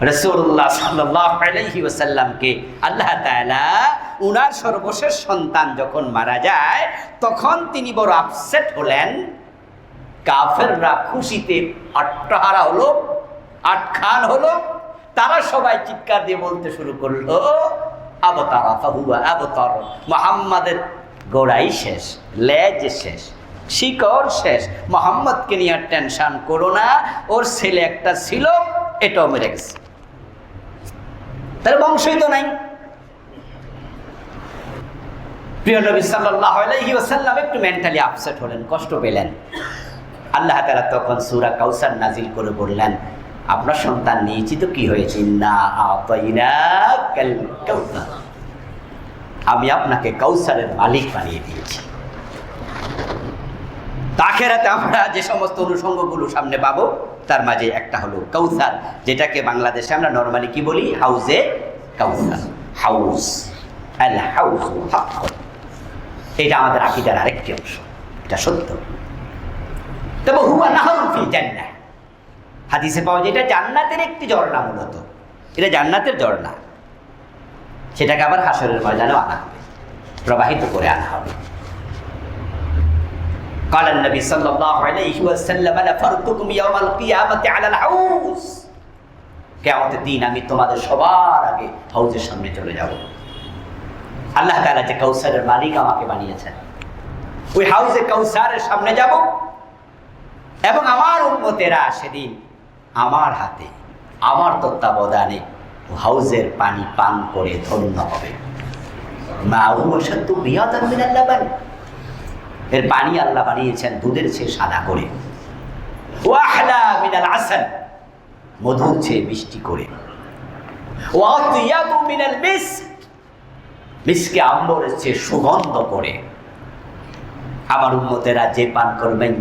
রসুল্লাহ সাল্লাহি ওসাল্লামকে আল্লাহ তাআলা উনার সর্বশেষ সন্তান যখন মারা যায়, তখন তিনি বড় আপসেট হলেন। কাফেররা খুশিতে আট্টাহারা হলো, আটখান হলো। তারা সবাই চিৎকার দিয়ে বলতে শুরু করল, আবতারা, ফাহুয়া আবতার। মোহাম্মদের গোড়াই শেষ, লেজ শেষ, শিকড় শেষ। মোহাম্মদকে নিয়ে টেনশন করো না। ওর ছেলে একটা ছিল, এটাও মেরে গেছে। তাহলে বংশই তো নাই। প্রিয় নবী সাল্লাল্লাহু আলাইহি ওয়াসাল্লাম একটু মেন্টালি আপসেট হলেন, কষ্ট পেলেন। আল্লাহ তাআলা তখন সূরা কাউসার নাজিল করে বললেন, আপনার সন্তান নিয়েছি তো কি হয়েছে? না আমি আপনাকে কাউসারের মালিক বানিয়ে দিয়েছি। তাখেরাতে আমরা যে সমস্ত অনুষঙ্গগুলো সামনে পাবো, তার মাঝে একটা হলো কাউসার যেটাকে বাংলাদেশে আমরা নর্মালি কি বলি? হাউজে কাউসার হাউস আল হাউস এটা আমাদের আকিদার আরেকটি অংশ এটা সত্য তবে হুয়া নাহরুন ফিল জান্নাহ হাদিসে পাওয়া যায় এটা জান্নাতের একটি ঝর্ণা মূলত এটা জান্নাতের ঝর্ণা সেটাকে আবার হাসরের ময়দানেও আনা হবে প্রবাহিত করে আনা হবে قال النبي صلى الله عليه وسلم انا فرقكم يوم القيامه على الحوض কিয়ামতের দিন আমি তোমাদের সবার আগে হাউজের সামনে চলে যাব। আল্লাহ তাআলা যে কাউসারের মালিক আমাকে বানিয়েছেন, ওই হাউজে কাউসারের সামনে যাব এবং আমার উম্মতেরা সেদিন আমার হাতে, আমার তত্ত্বাবধানে হাউজের পানি পান করে ধন্য হবে। এর পানি আল্লাহ বানিয়েছেন দুধের চেয়ে সাদা করে। ওয়াহলা মধুর চেয়ে মিষ্টি করে। মিসকে আম্বরের চেয়ে সুগন্ধ করে। আমার উম্মতেরা যে পান করবেন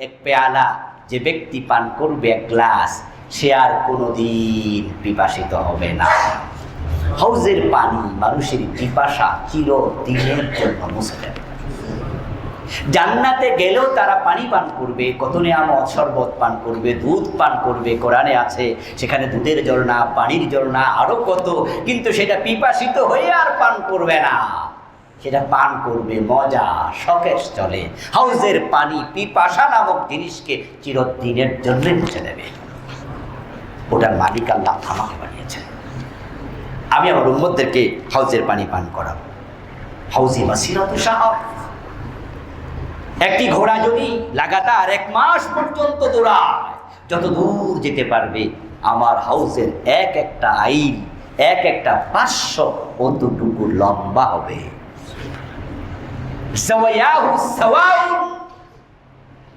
এক পেয়ালা যে ব্যক্তি পান করবে এক গ্লাস, সে আর কোনোদিন পিপাসিত হবে না। হাউজের পানি মানুষের পিপাসা চিরদিনের জন্য মুছে যাবে জান্নাতে গেলেও তারা পানি পান করবে, কত নেয়ামত শরবত পান করবে, দুধ পান করবে, কোরআনে আছে, সেখানে দুধের ঝর্ণা, পানির ঝর্ণা আরও কত, কিন্তু সেটা পিপাসিত হয়ে আর পান করবে না। সেটা পান করবে, মজা, শখের চলে। হাউজের পানি পিপাসা নামক জিনিসকে চিরদিনের জন্য মুছে দেবে। ওটার মালিক আল্লাহ আমাকে বানিয়েছেন। আমি আমার উম্মতদেরকে হাউজের পানি পান করাবো। হাউজি মাসিরাত সাহাব একটি ঘোড়া যদি লাগাতার এক মাস পর্যন্ত দৌড়ায়, যত দূর যেতে পারবে আমার হাউসের এক একটা আইল, এক একটা পাঁচশো অতটুকু লম্বা হবে।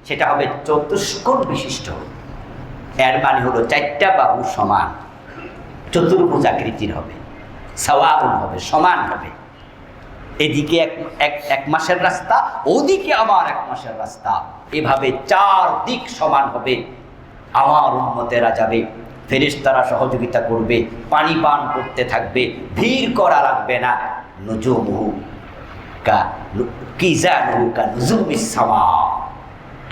সেটা হবে চতুষ্কোণ বিশিষ্ট। এর মানে হলো চারটা বাহু সমান। চতুর্ভুজ আকৃতির হবে সাওয়াউন হবে, সমান হবে। এদিকে এক এক এক মাসের রাস্তা, ওদিকে আমার এক মাসের রাস্তা। এভাবে চার দিক সমান হবে। আমার উন্মতেরা যাবে, ফেরেশতারা সহযোগিতা করবে, পানি পান করতে থাকবে, ভিড় করা লাগবে না। নজুমহু কা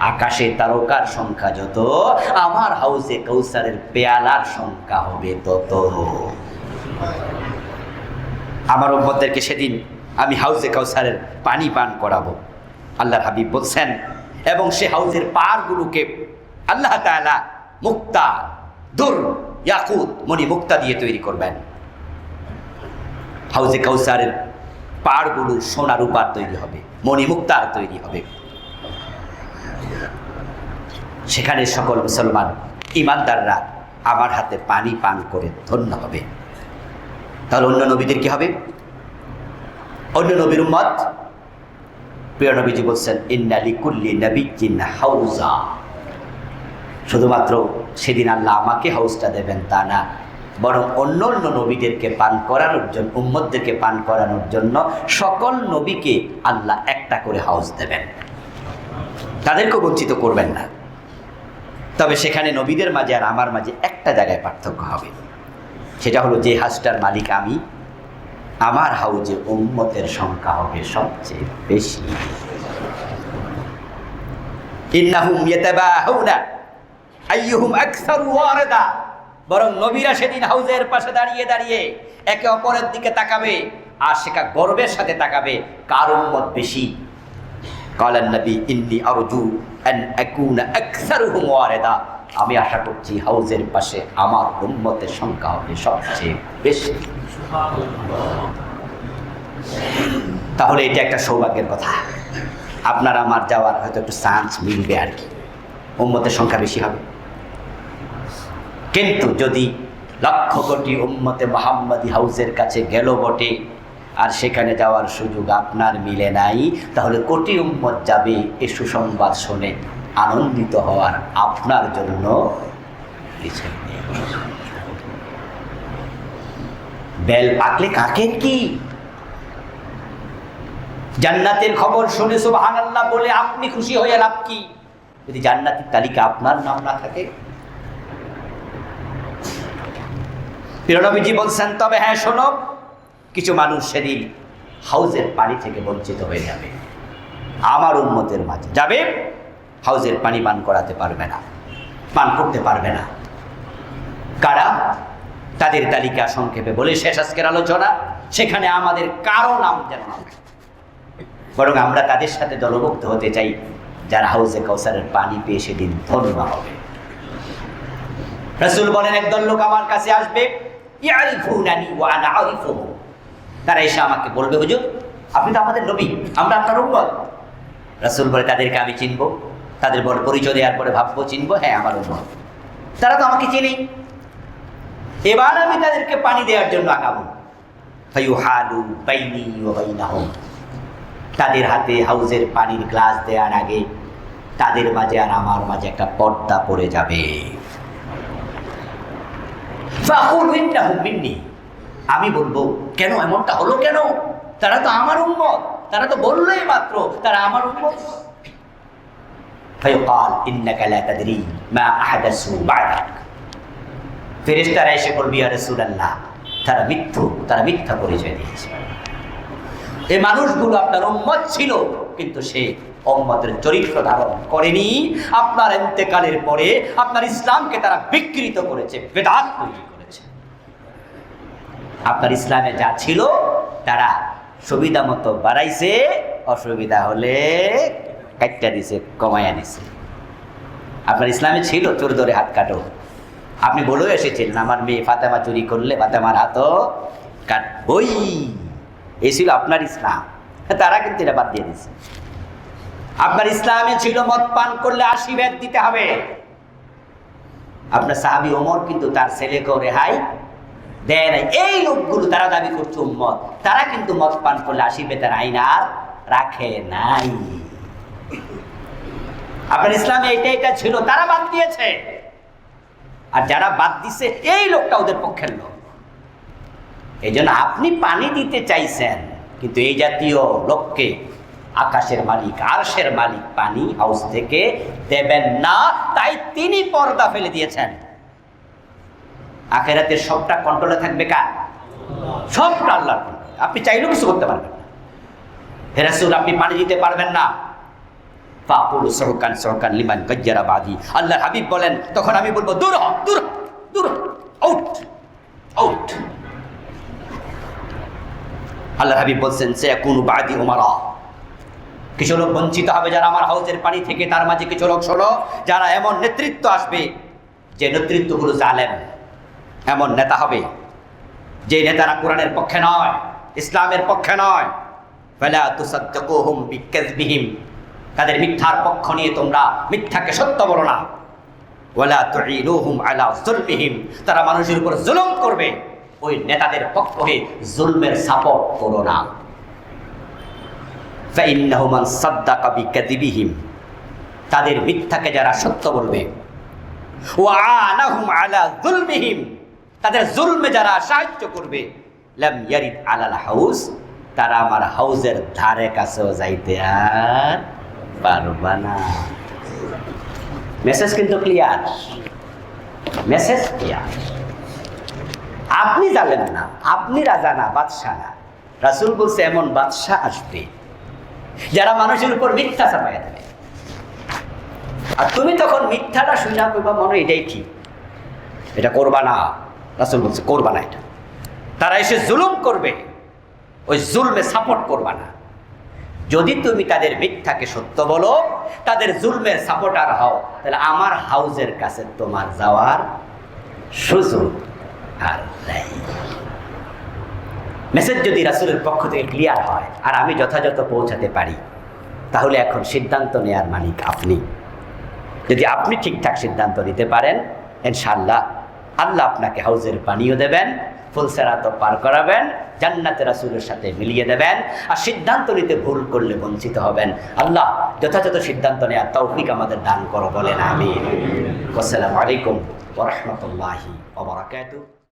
আকাশে তারকার সংখ্যা যত, আমার হাউসে কৌসারের পেয়ালার সংখ্যা হবে তত। আমার উম্মতদেরকে সেদিন আমি হাউজে কাউসারের পানি পান করাবো। আল্লাহর হাবিব বলছেন, এবং সে হাউজের পারগুলোকে আল্লাহ তাআলা মুক্তা, দুর, ইয়াকুত, মণি মুক্তা দিয়ে তৈরি করবেন। হাউজে কাউসারের পাড়গুলো সোনা রূপার তৈরি হবে, মণি মুক্তার তৈরি হবে। সেখানে সকল মুসলমান ইমানদাররা আমার হাতে পানি পান করে ধন্য হবে। তাহলে অন্য নবীদের কি হবে? অন্য নবীর উম্মত। প্রিয় নবীজি বলছেন ইন্নালি কুল্লি নবীজিন হাউজা। শুধুমাত্র সেদিন আল্লাহ আমাকে হাউসটা দেবেন তা না, বরং অন্য অন্য নবীদেরকে পান করানোর জন্য উম্মদদেরকে পান করানোর জন্য সকল নবীকে আল্লাহ একটা করে হাউস দেবেন। তাদেরকেও বঞ্চিত করবেন না। তবে সেখানে নবীদের মাঝে আর আমার মাঝে একটা জায়গায় পার্থক্য হবে। সেটা হলো যে হাউসটার মালিক আমি আমার হাউজে উম্মতের সংখ্যা হবে সবচেয়ে বেশি। বরং নবীরা সেদিন হাউজের পাশে দাঁড়িয়ে দাঁড়িয়ে একে অপরের দিকে তাকাবে আর সেটা গর্বের সাথে তাকাবে, কার উম্মত বেশি? কালান নবী, ইন্নি আরজু আন আকুনা আকসারুহুম ওয়ারেদা। আমি আশা করছি হাউজের পাশে আমার উম্মতের সংখ্যা হবে সবচেয়ে বেশি। তাহলে এটা একটা সৌভাগ্যের কথা। আপনার আমার যাওয়ার হয়তো একটু চান্স মিলবে আর কি। উম্মতের সংখ্যা বেশি হবে। কিন্তু যদি লক্ষ কোটি উম্মতে মোহাম্মদী হাউসের কাছে গেল বটে, আর সেখানে যাওয়ার সুযোগ আপনার মিলে নাই, তাহলে কোটি উম্মত যাবে এ সুসংবাদ শুনে। আনন্দিত হওয়ার আপনার জন্য বেল পাকলে কাকের কি? জান্নাতের খবর শুনে সুবহানাল্লাহ বলে আপনি খুশি হয়ে লাভ কি? যদি জান্নাতের তালিকা আপনার নাম না থাকে। প্রিয়নবীজি বলছেন, তবে হ্যাঁ শোনো, কিছু মানুষ সেদিন হাউজের পানি থেকে বঞ্চিত হয়ে যাবে। আমার উন্মতের মাঝে। যাবে? হাউজের পানি পান করাতে পারবে না, পান করতে পারবে না। কারা? তাদের তালিকা সংক্ষেপে বলে, শেষ আজকের আলোচনা, সেখানে আমাদের কারও নাম যেন না। বরং আমরা তাদের সাথে দলভুক্ত হতে চাই, যারা হাউজে কৌসারের পানি পেয়ে সেদিন ধন্য হবে। রসুল বলেন, একদল লোক আমার কাছে আসবে। তারা এসে আমাকে বলবে, হুজুর, আপনি তো আমাদের নবী, আমরা আপনার উম্মত। রসুল বলে, তাদেরকে আমি চিনব। তাদের বড় পরিচয় দেওয়ার পরে ভাববো, চিনবো হ্যাঁ আমার উম্মত তারা তো আমাকে চিনি। এবার আমি তাদেরকে পানি দেওয়ার জন্য বাইনাহুম। তাদের হাতে হাউজের পানির গ্লাস দেওয়ার আগে তাদের মাঝে আর আমার মাঝে একটা পর্দা পড়ে যাবে। আমি বলব, কেন এমনটা হলো কেন? তারা তো আমার উম্মত। তারা তো বললোই মাত্র, তারা আমার উম্মত। ফাইকাল ইন্নাকা লা তাদরি মা আহাদাসু বাদাক ফেরেশতারা এসে বলবি, ইয়া রাসূলুল্লাহ, তারা মিথ্যু, তারা মিথ্যা পরিচয় দিয়েছে। এই মানুষগুলো আপনার উম্মত ছিল, কিন্তু সে অম্মতের চরিত্র ধারণ করেনি। আপনার এন্তেকালের পরে আপনার ইসলামকে তারা বিকৃত করেছে, বেদাত তৈরি করেছে। আপনার ইসলামে যা ছিল, তারা সুবিধা মতো বাড়াইছে, অসুবিধা হলে কাটটা দিছে কমাইয়া দিছে আপনার ইসলামে ছিল চোর ধরে হাত কাটো। আপনি বলেও এসেছিলেন, আমার মেয়ে ফাতেমা চুরি করলে ফাতেমার হাতও কাটবই। এই ছিল আপনার ইসলাম। তারা কিন্তু এটা বাদ দিয়ে দিচ্ছে আপনার ইসলামে ছিল মদ পান করলে আশীর্বাদ দিতে হবে। আপনার সাহাবি ওমর কিন্তু তার ছেলেকেও রেহাই দেয় নাই। এই লোকগুলো তারা দাবি করছে উম্মত। তারা কিন্তু মদ পান করলে আশীর্বাদের আইন আর রাখে নাই। আপনার ইসলামে এটা এটা ছিল, তারা বাদ দিয়েছে। আর যারা বাদ দিছে, এই লোকটা ওদের পক্ষের লোক। এই আপনি পানি দিতে চাইছেন, কিন্তু এই জাতীয় লোককে আকাশের মালিক, আরশের মালিক পানি হাউস থেকে দেবেন না, তাই তিনি পর্দা ফেলে দিয়েছেন। আখেরাতের সবটা কন্ট্রোলে থাকবে কার? সবটা আল্লাহর আপনি চাইলেও কিছু করতে পারবেন না। হেরাসুল আপনি পানি দিতে পারবেন না। ফাকুল সরকান সরকান লিমান গজ্জারা বাদি। আল্লাহ হাবিব বলেন, তখন আমি বলব, দূর দূর দূর আউট আউট আল্লাহ হাবিব বলছেন সে কোন বাদি উমারা। কিছু লোক বঞ্চিত হবে যারা আমার হাউসের পানি থেকে তার মাঝে কিছু লোক শোনো, যারা এমন নেতৃত্ব আসবে, যে নেতৃত্বগুলো জালেম, এমন নেতা হবে, যে নেতারা কোরআনের পক্ষে নয়, ইসলামের পক্ষে নয়। ফেলা তুসাদ্দকুহুম বিকাযবিহিম। তাদের মিথ্যার পক্ষ নিয়ে তোমরা মিথ্যাকে সত্য বলো না। তারা মানুষের উপর জুলুম করবে। ওই নেতাদের পক্ষ জুলমের সাপোর্ট করো না। তাদের মিথ্যাকে যারা সত্য বলবে। তাদের জুলমে যারা সাহায্য করবে। হাউস, তারা আমার হাউজের ধারে কাছেও যাইতে আর পারবা না মেসেজ কিন্তু ক্লিয়ার মেসেজ ক্লিয়ার আপনি জানেন না আপনি রাজা না বাদশাহ না রাসুল বলছে এমন বাদশাহ আসবে যারা মানুষের উপর মিথ্যা চাপাইয়া দেবে আর তুমি তখন মিথ্যাটা শুনে করবা মনে এটাই ঠিক এটা করবা না রাসুল বলছে করবা না এটা তারা এসে জুলুম করবে ওই জুলমে সাপোর্ট করবা না যদি তুমি তাদের মিথ্যাকে সত্য বলো, তাদের জুলমের সাপোর্টার হও, তাহলে আমার হাউজের কাছে তোমার যাওয়ার সুযোগ আর নেই। মেসেজ যদি রাসুলের পক্ষ থেকে ক্লিয়ার হয়, আর আমি যথাযথ পৌঁছাতে পারি, তাহলে এখন সিদ্ধান্ত নেয়ার মালিক আপনি। যদি আপনি ঠিকঠাক সিদ্ধান্ত নিতে পারেন ইনশাল্লাহ আল্লাহ আপনাকে হাউজের পানিও দেবেন ফুলসেরাত পার করাবেন, জান্নাতে রাসুলের সাথে মিলিয়ে দেবেন আর সিদ্ধান্ত নিতে ভুল করলে বঞ্চিত হবেন। আল্লাহ যথাযথ সিদ্ধান্ত নেওয়ার তৌফিক আমাদের দান করো বলেন আমি আসসালামু আলাইকুম ওরহমতুল্লাহি